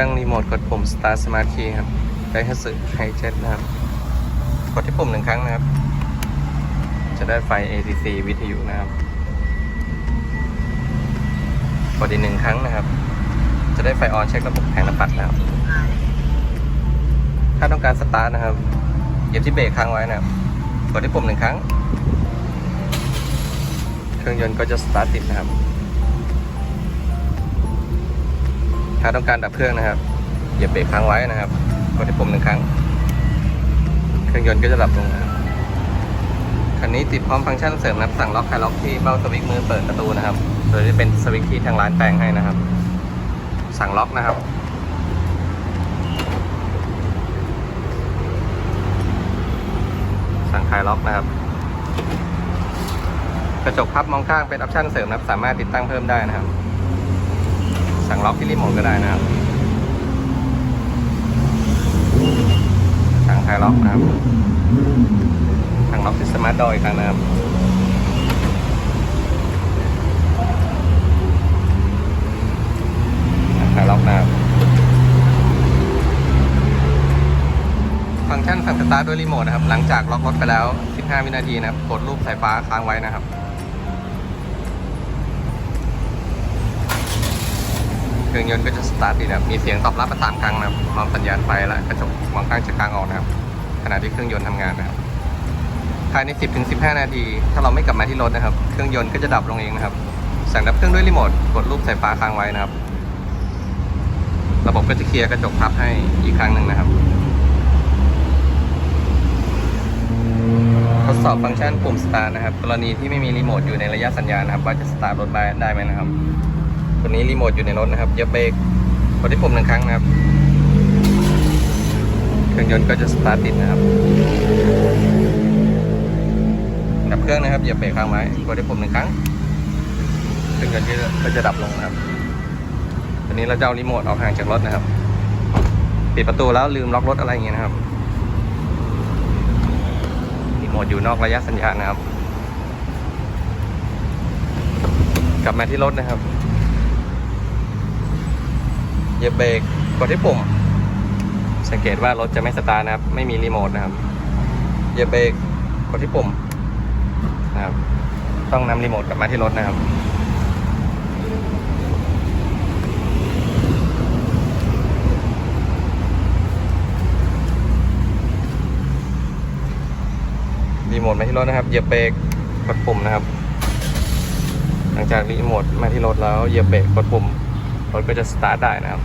ั้งรีโมทกดปุ่ม Start Smart Key ครับได้ฮัสึไฮเจ็ตนะครับ กดที่ปุ่มหนึ่งครั้งนะครับ จะได้ไฟ ACC วิทยุนะครับ กดอีกหนึ่งครั้งนะครับ จะได้ไฟออนเช็คระบบแผงน้ำปัดนะครับถ้าต้องการสตาร์ทนะครับเหยียบที่เบรกค้างไว้นะครับ กดที่ปุ่มหนึ่งครั้ง เครื่องยนต์ก็จะสตาร์ทติดนะครับ ถ้าต้องการดับเครื่องนะครับเหยียบเบรกค้างไว้นะครับกดที่ปุ่มหนึ่งครั้ง เครื่องยนต์ก็จะดับลงนะครับคันนี้ติดพร้อมฟังก์ชันเสริมนะครับสั่งล็อกคลายล็อกที่เบ้าสวิตช์มือเปิดประตูนะครับโดยที่เป็นสวิตช์ที่ทางร้านแปลงให้นะครับ สั่งล็อกนะครับสั่งคลายล็อกนะครับ กระจกพับมองข้างเป็นออปชั่นเสริมนะครับ สามารถติดตั้งเพิ่มได้นะครับ สั่งล็อกที่รีโมทก็ได้นะครับ สั่งคลายล็อกนะครับ สั่งล็อกที่สมาร์ทดออีกครั้งนะครับคลายล็อกนะครับ ฟังก์ชันสั่งสตาร์ทด้วยรีโมทนะครับ หลังจากล็อกรถไปแล้ว 15 วินาทีนะครับ กดรูปสายฟ้าค้างไว้นะครับ เค รื่องยนต์ก็จะสตาร์ทดีนะครับมีเสียงตอบรับมาสามครั้งนะครับพร้อมสัญญาณไฟและกระจกมองข้างจะค้างออกนะครับ ขณะที่เครื่องยนต์ทำงานนะครับภายใน 10-15 นาที ถ้าเราไม่กลับมาที่รถนะครับ เครื่องยนต์ก็จะดับลงเองนะครับ สั่งดับเครื่องด้วยรีโมท กดรูปสายฟ้าค้างไว้นะครับ ระบบก็จะเคลียร์กระจกพับให้อีกครั้งหนึ่งนะครับ ทดสอบฟังก์ชันปุ่มสตาร์ทนะครับ กรณีที่ไม่มีรีโมทอยู่ในระยะสัญญาณนะครับ ว่าจะสตาร์ทรถได้ไหมนะครับ ตัวนี้รีโมทอยู่ในรถนะครับเหยียบเบรกกดที่ปุ่มหนึ่งครั้งนะครับ เครื่องยนต์ก็จะสตาร์ทติดนะครับดับเครื่องนะครับเหยียบเบรกครั้งไว้กดที่ปุ่มหนึ่งครั้งเครื่องยนต์ก็จะดับลงนะครับตัวนี้เราจะเอารีโมทออกห่างจากรถนะครับ ปิดประตูแล้วลืมล็อกรถอะไรอย่างเงี้ยนะครับรีโมทอยู่นอกระยะสัญญาณนะครับ กลับมาที่รถนะครับ เหยียบเบรกกดที่ปุ่ม สังเกตว่ารถจะไม่สตาร์ทนะครับ ไม่มีรีโมทนะครับเหยียบเบรกกดที่ปุ่มนะครับ ต้องนำรีโมทกลับมาที่รถนะครับรีโมทมาที่รถนะครับ เหยียบเบรกกดปุ่มนะครับ หลังจากรีโมทมาที่รถแล้วเหยียบเบรกกดปุ่ม รถก็จะสตาร์ทได้นะครับ